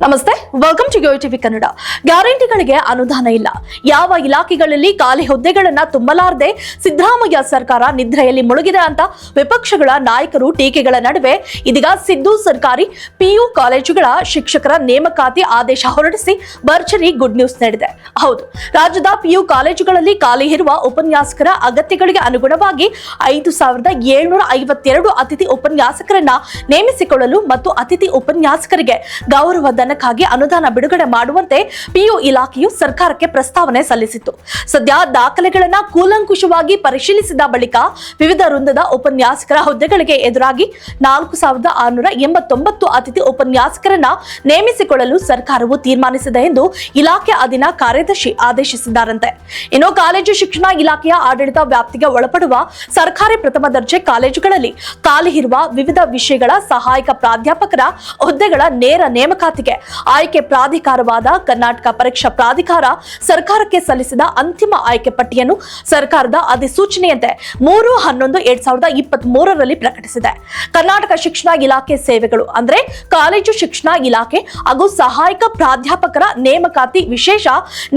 ನಮಸ್ತೆ welcome to TV Kannada ಗ್ಯಾರಂಟಿಗಳಿಗೆ ಅನುದಾನ ಇಲ್ಲ. ಯಾವ ಇಲಾಖೆಗಳಲ್ಲಿ ಖಾಲಿ ಹುದ್ದೆಗಳನ್ನ ತುಂಬಲಾರದೆ ಸಿದ್ದರಾಮಯ್ಯ ಸರ್ಕಾರ ನಿದ್ರೆಯಲ್ಲಿ ಮುಳುಗಿದೆ ಅಂತ ವಿಪಕ್ಷಗಳ ನಾಯಕರು ಟೀಕೆಗಳ ನಡುವೆ ಇದೀಗ ಸಿದ್ದು ಸರ್ಕಾರಿ ಪಿಯು ಕಾಲೇಜುಗಳ ಶಿಕ್ಷಕರ ನೇಮಕಾತಿ ಆದೇಶ ಹೊರಡಿಸಿ ಭರ್ಜರಿ ಗುಡ್ ನ್ಯೂಸ್ ನೀಡಿದೆ. ಹೌದು, ರಾಜ್ಯದ ಪಿಯು ಕಾಲೇಜುಗಳಲ್ಲಿ ಖಾಲಿ ಇರುವ ಉಪನ್ಯಾಸಕರ ಅಗತ್ಯಗಳಿಗೆ ಅನುಗುಣವಾಗಿ ಐದು ಸಾವಿರದ ಏಳ್ನೂರ ಐವತ್ತೆರಡು ಅತಿಥಿ ಉಪನ್ಯಾಸಕರನ್ನ ನೇಮಿಸಿಕೊಳ್ಳಲು ಮತ್ತು ಅತಿಥಿ ಉಪನ್ಯಾಸಕರಿಗೆ ಗೌರವ ಧನಕ್ಕಾಗಿ ಅನುದಾನ ಬಿಡುಗಡೆ ಮಾಡುವಂತೆ ಪಿಯು ಇಲಾಖೆಯು ಸರ್ಕಾರಕ್ಕೆ ಪ್ರಸ್ತಾವನೆ ಸಲ್ಲಿಸಿತ್ತು. ಸದ್ಯ ದಾಖಲೆಗಳನ್ನ ಕೂಲಂಕುಷವಾಗಿ ಪರಿಶೀಲಿಸಿದ ಬಳಿಕ ವಿವಿಧ ವೃಂದದ ಉಪನ್ಯಾಸಕರ ಹುದ್ದೆಗಳಿಗೆ ಎದುರಾಗಿ ನಾಲ್ಕು ಸಾವಿರದ ಆರುನೂರ ಎಂಬತ್ತೊಂಬತ್ತು ಅತಿಥಿ ಉಪನ್ಯಾಸಕರನ್ನ ನೇಮಿಸಿಕೊಳ್ಳಲು ಸರ್ಕಾರವು ತೀರ್ಮಾನಿಸಿದೆ ಎಂದು ಇಲಾಖೆ ಅಧೀನ ಕಾರ್ಯದರ್ಶಿ ಆದೇಶಿಸಿದ್ದಾರಂತೆ. ಇನ್ನು ಕಾಲೇಜು ಶಿಕ್ಷಣ ಇಲಾಖೆಯ ಆಡಳಿತ ವ್ಯಾಪ್ತಿಗೆ ಒಳಪಡುವ ಸರ್ಕಾರಿ ಪ್ರಥಮ ದರ್ಜೆ ಕಾಲೇಜುಗಳಲ್ಲಿ ಖಾಲಿ ಇರುವ ವಿವಿಧ ವಿಷಯಗಳ ಸಹಾಯಕ ಪ್ರಾಧ್ಯಾಪಕರ ಹುದ್ದೆಗಳ ನೇರ ನೇಮಕಾತಿಗೆ ಆಯ್ಕೆ ಪ್ರಾಧಿಕಾರವಾದ ಕರ್ನಾಟಕ ಪರೀಕ್ಷಾ ಪ್ರಾಧಿಕಾರ ಸರ್ಕಾರಕ್ಕೆ ಸಲ್ಲಿಸಿದ ಅಂತಿಮ ಆಯ್ಕೆ ಪಟ್ಟಿಯನ್ನು ಸರ್ಕಾರದ ಅಧಿಸೂಚನೆಯಂತೆ ಮೂರು ಹನ್ನೊಂದು ಎರಡ್ ಸಾವಿರದ ಇಪ್ಪತ್ತ್ ಮೂರರಲ್ಲಿ ಪ್ರಕಟಿಸಿದೆ. ಕರ್ನಾಟಕ ಶಿಕ್ಷಣ ಇಲಾಖೆ ಸೇವೆಗಳು ಅಂದ್ರೆ ಕಾಲೇಜು ಶಿಕ್ಷಣ ಇಲಾಖೆ ಹಾಗೂ ಸಹಾಯಕ ಪ್ರಾಧ್ಯಾಪಕರ ನೇಮಕಾತಿ ವಿಶೇಷ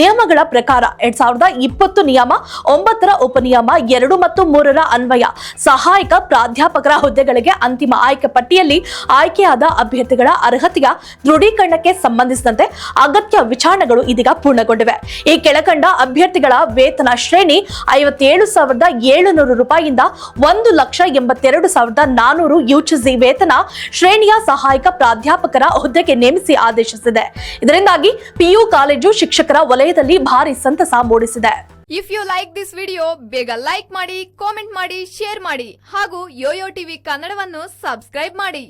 ನಿಯಮಗಳ ಪ್ರಕಾರ ಎರಡ್ ಸಾವಿರದ ಇಪ್ಪತ್ತು ನಿಯಮ, ಒಂಬತ್ತರ ಉಪನಿಯಮ, ಎರಡು ಮತ್ತು ಮೂರರ ಅನ್ವಯ ಸಹಾಯಕ ಪ್ರಾಧ್ಯಾಪಕರ ಹುದ್ದೆಗಳಿಗೆ ಅಂತಿಮ ಆಯ್ಕೆ ಪಟ್ಟಿಯಲ್ಲಿ ಆಯ್ಕೆಯಾದ ಅಭ್ಯರ್ಥಿಗಳ ಅರ್ಹತೆಯ ದೃಢೀಕರಣಕ್ಕೆ ಸಂಬಂಧಿಸಿದಂತೆ ಅಗತ್ಯ ವಿಚಾರಣೆಗಳು ಇದೀಗ ಪೂರ್ಣಗೊಂಡಿವೆ. ಈ ಕೆಳಕಂಡ ಅಭ್ಯರ್ಥಿಗಳ ವೇತನ ಶ್ರೇಣಿ ಐವತ್ತೇಳು ಸಾವಿರದ ಏಳುನೂರು ರೂಪಾಯಿಯಿಂದ ಒಂದು ಲಕ್ಷ ಎಂಬತ್ತೆರಡು ಸಾವಿರದ ನಾನೂರು ಯುಜಿಸಿ ವೇತನ ಶ್ರೇಣಿಯ ಸಹಾಯಕ ಪ್ರಾಧ್ಯಾಪಕರ ಹುದ್ದೆಗೆ ನೇಮಿಸಿ ಆದೇಶಿಸಿದೆ. ಇದರಿಂದಾಗಿ ಪಿಯು ಕಾಲೇಜು ಶಿಕ್ಷಕರ ವಲಯದಲ್ಲಿ ಭಾರಿ ಸಂತಸ ಮೂಡಿಸಿದೆ. If you like this video ಬೇಗ ಲೈಕ್ ಮಾಡಿ ಕಾಮೆಂಟ್ ಮಾಡಿ ಶೇರ್ ಮಾಡಿ ಹಾಗೂ ಯೋಯೋ ಟಿವಿ ಕನ್ನಡವನ್ನು ಸಬ್ಸ್ಕ್ರೈಬ್ ಮಾಡಿ.